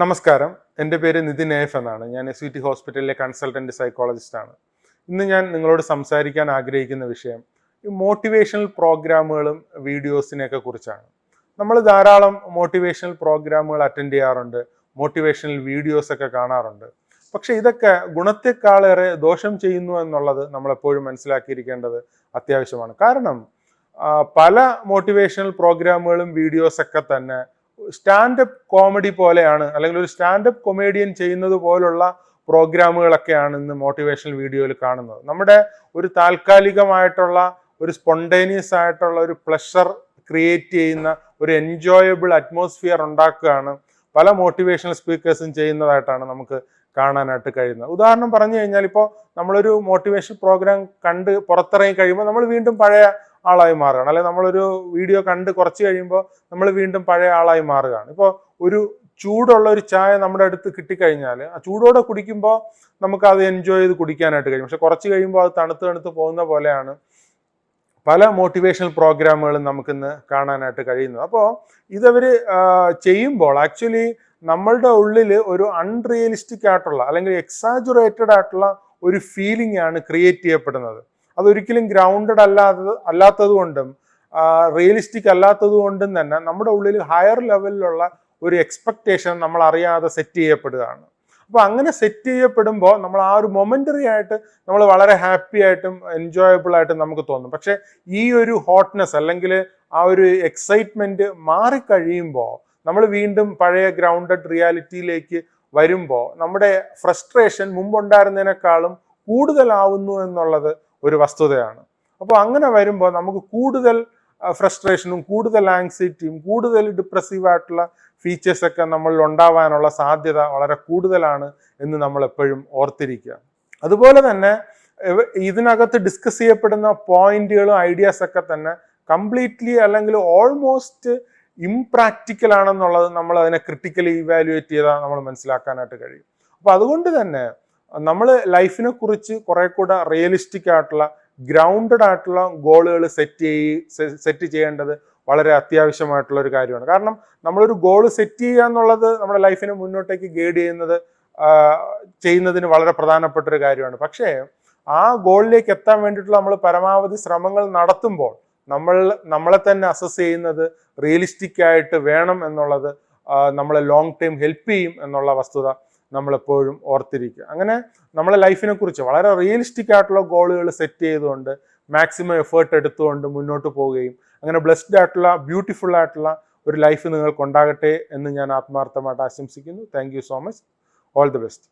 നമസ്കാരം. എന്റെ പേര് നിതിൻ എഫ് എന്നാണ്. ഞാൻ എസ് വി ടി ഹോസ്പിറ്റലിലെ കൺസൾട്ടന്റ് സൈക്കോളജിസ്റ്റാണ്. ഇന്ന് ഞാൻ നിങ്ങളോട് സംസാരിക്കാൻ ആഗ്രഹിക്കുന്ന വിഷയം ഈ മോട്ടിവേഷണൽ പ്രോഗ്രാമുകളും വീഡിയോസിനെയൊക്കെ കുറിച്ചാണ്. നമ്മൾ ധാരാളം മോട്ടിവേഷണൽ പ്രോഗ്രാമുകൾ അറ്റൻഡ് ചെയ്യാറുണ്ട്. മോട്ടിവേഷണൽ വീഡിയോസ് ഒക്കെ കാണാറുണ്ട്. പക്ഷെ ഇതൊക്കെ ഗുണത്തെക്കാളേറെ ദോഷം ചെയ്യുന്നു എന്നുള്ളത് നമ്മളെപ്പോഴും മനസ്സിലാക്കിയിരിക്കേണ്ടത് അത്യാവശ്യമാണ്. കാരണം പല മോട്ടിവേഷണൽ പ്രോഗ്രാമുകളും വീഡിയോസൊക്കെ തന്നെ സ്റ്റാൻഡപ്പ് കോമഡി പോലെയാണ് അല്ലെങ്കിൽ ഒരു സ്റ്റാൻഡപ്പ് കൊമേഡിയൻ ചെയ്യുന്നത് പോലുള്ള പ്രോഗ്രാമുകളൊക്കെയാണ് ഇന്ന് മോട്ടിവേഷണൽ വീഡിയോയിൽ കാണുന്നത്. നമ്മുടെ ഒരു താൽക്കാലികമായിട്ടുള്ള ഒരു സ്പോണ്ടേനിയസ് ആയിട്ടുള്ള ഒരു പ്ലഷർ ക്രിയേറ്റ് ചെയ്യുന്ന ഒരു എൻജോയബിൾ അറ്റ്മോസ്ഫിയർ ഉണ്ടാക്കുകയാണ് പല മോട്ടിവേഷണൽ സ്പീക്കേഴ്സും ചെയ്യുന്നതായിട്ടാണ് നമുക്ക് കാണാനായിട്ട് കഴിയുന്നത്. ഉദാഹരണം പറഞ്ഞു കഴിഞ്ഞാൽ ഇപ്പോൾ നമ്മളൊരു മോട്ടിവേഷൻ പ്രോഗ്രാം കണ്ട് പുറത്തിറങ്ങി കഴിയുമ്പോൾ നമ്മൾ വീണ്ടും പഴയ ആളായി മാറുകയാണ്. അല്ലെങ്കിൽ നമ്മളൊരു വീഡിയോ കണ്ട് കുറച്ച് കഴിയുമ്പോൾ നമ്മൾ വീണ്ടും പഴയ ആളായി മാറുകയാണ്. ഇപ്പോൾ ഒരു ചൂടുള്ള ഒരു ചായ നമ്മുടെ അടുത്ത് കിട്ടിക്കഴിഞ്ഞാൽ ആ ചൂടോടെ കുടിക്കുമ്പോൾ നമുക്ക് അത് എൻജോയ് ചെയ്ത് കുടിക്കാനായിട്ട് കഴിയും. പക്ഷെ കുറച്ച് കഴിയുമ്പോൾ അത് തണുത്ത് തണുത്ത് പോകുന്ന പോലെയാണ് പല മോട്ടിവേഷണൽ പ്രോഗ്രാമുകളും നമുക്കിന്ന് കാണാനായിട്ട് കഴിയുന്നു അപ്പോൾ ഇതവർ ചെയ്യുമ്പോൾ ആക്ച്വലി നമ്മളുടെ ഉള്ളിൽ ഒരു അൺറിയലിസ്റ്റിക് ആയിട്ടുള്ള അല്ലെങ്കിൽ എക്സാജുറേറ്റഡ് ആയിട്ടുള്ള ഒരു ഫീലിംഗ് ആണ് ക്രിയേറ്റ് ചെയ്യപ്പെടുന്നത്. അതൊരിക്കലും ഗ്രൗണ്ടഡ് അല്ലാത്തത് അല്ലാത്തത് കൊണ്ടും റിയലിസ്റ്റിക് അല്ലാത്തത് കൊണ്ടും തന്നെ നമ്മുടെ ഉള്ളിൽ ഹയർ ലെവലിലുള്ള ഒരു എക്സ്പെക്റ്റേഷൻ നമ്മൾ അറിയാതെ സെറ്റ് ചെയ്യപ്പെടുകയാണ്. അപ്പോൾ അങ്ങനെ സെറ്റ് ചെയ്യപ്പെടുമ്പോൾ നമ്മൾ ആ ഒരു മൊമെന്ററി ആയിട്ട് നമ്മൾ വളരെ ഹാപ്പി ആയിട്ടും എൻജോയബിൾ ആയിട്ടും നമുക്ക് തോന്നും. പക്ഷെ ഈ ഒരു ഹോട്ട്നെസ് അല്ലെങ്കിൽ ആ ഒരു എക്സൈറ്റ്മെന്റ് മാറിക്കഴിയുമ്പോൾ നമ്മൾ വീണ്ടും പഴയ ഗ്രൗണ്ടഡ് റിയാലിറ്റിയിലേക്ക് വരുമ്പോൾ നമ്മുടെ ഫ്രസ്ട്രേഷൻ മുമ്പുണ്ടായിരുന്നതിനേക്കാളും കൂടുതലാവുന്നു എന്നുള്ളത് ഒരു വസ്തുതയാണ്. അപ്പോൾ അങ്ങനെ വരുമ്പോൾ നമുക്ക് കൂടുതൽ ഫ്രസ്ട്രേഷനും കൂടുതൽ ആങ്സൈറ്റിയും കൂടുതൽ ഡിപ്രസീവ് ആയിട്ടുള്ള ഫീച്ചേഴ്സ് ഒക്കെ നമ്മളിൽ ഉണ്ടാവാനുള്ള സാധ്യത വളരെ കൂടുതലാണ് എന്ന് നമ്മൾ എപ്പോഴും ഓർത്തിരിക്കുക. അതുപോലെ തന്നെ ഇതിനകത്ത് ഡിസ്കസ് ചെയ്യപ്പെടുന്ന പോയിന്റുകളും ഐഡിയാസ് ഒക്കെ തന്നെ കംപ്ലീറ്റ്ലി അല്ലെങ്കിൽ ഓൾമോസ്റ്റ് ഇംപ്രാക്ടിക്കൽ ആണെന്നുള്ളത് നമ്മൾ അതിനെ ക്രിട്ടിക്കലി ഇവാലുവേറ്റ് ചെയ്താൽ നമ്മൾ മനസ്സിലാക്കാനായിട്ട് കഴിയും. അപ്പോൾ അതുകൊണ്ട് തന്നെ നമ്മൾ ലൈഫിനെ കുറിച്ച് കുറെ കൂടെ റിയലിസ്റ്റിക് ആയിട്ടുള്ള ഗ്രൗണ്ടഡ് ആയിട്ടുള്ള ഗോളുകൾ സെറ്റ് ചെയ് സെറ്റ് ചെയ്യേണ്ടത് വളരെ അത്യാവശ്യമായിട്ടുള്ള ഒരു കാര്യമാണ്. കാരണം നമ്മളൊരു ഗോൾ സെറ്റ് ചെയ്യുക എന്നുള്ളത് നമ്മുടെ ലൈഫിനെ മുന്നോട്ടേക്ക് ഗൈഡ് ചെയ്യുന്നത് ചെയ്യുന്നതിന് വളരെ പ്രധാനപ്പെട്ട ഒരു കാര്യമാണ്. പക്ഷേ ആ ഗോളിലേക്ക് എത്താൻ വേണ്ടിയിട്ടുള്ള നമ്മൾ പരമാവധി ശ്രമങ്ങൾ നടത്തുമ്പോൾ നമ്മൾ നമ്മളെ തന്നെ അസസ് ചെയ്യുന്നത് റിയലിസ്റ്റിക് ആയിട്ട് വേണം എന്നുള്ളത് നമ്മളെ ലോങ് ടൈം ഹെൽപ്പ് ചെയ്യും എന്നുള്ള വസ്തുത നമ്മളെപ്പോഴും ഓർത്തിരിക്കുക. അങ്ങനെ നമ്മളെ ലൈഫിനെ കുറിച്ച് വളരെ റിയലിസ്റ്റിക് ആയിട്ടുള്ള ഗോളുകൾ സെറ്റ് ചെയ്തുകൊണ്ട് മാക്സിമം എഫേർട്ട് എടുത്തുകൊണ്ട് മുന്നോട്ട് പോവുകയും അങ്ങനെ ബ്ലെസ്ഡ് ആയിട്ടുള്ള ബ്യൂട്ടിഫുൾ ആയിട്ടുള്ള ഒരു ലൈഫ് നിങ്ങൾക്ക് ഉണ്ടാകട്ടെ എന്ന് ഞാൻ ആത്മാർത്ഥമായിട്ട് ആശംസിക്കുന്നു. Thank so much all the best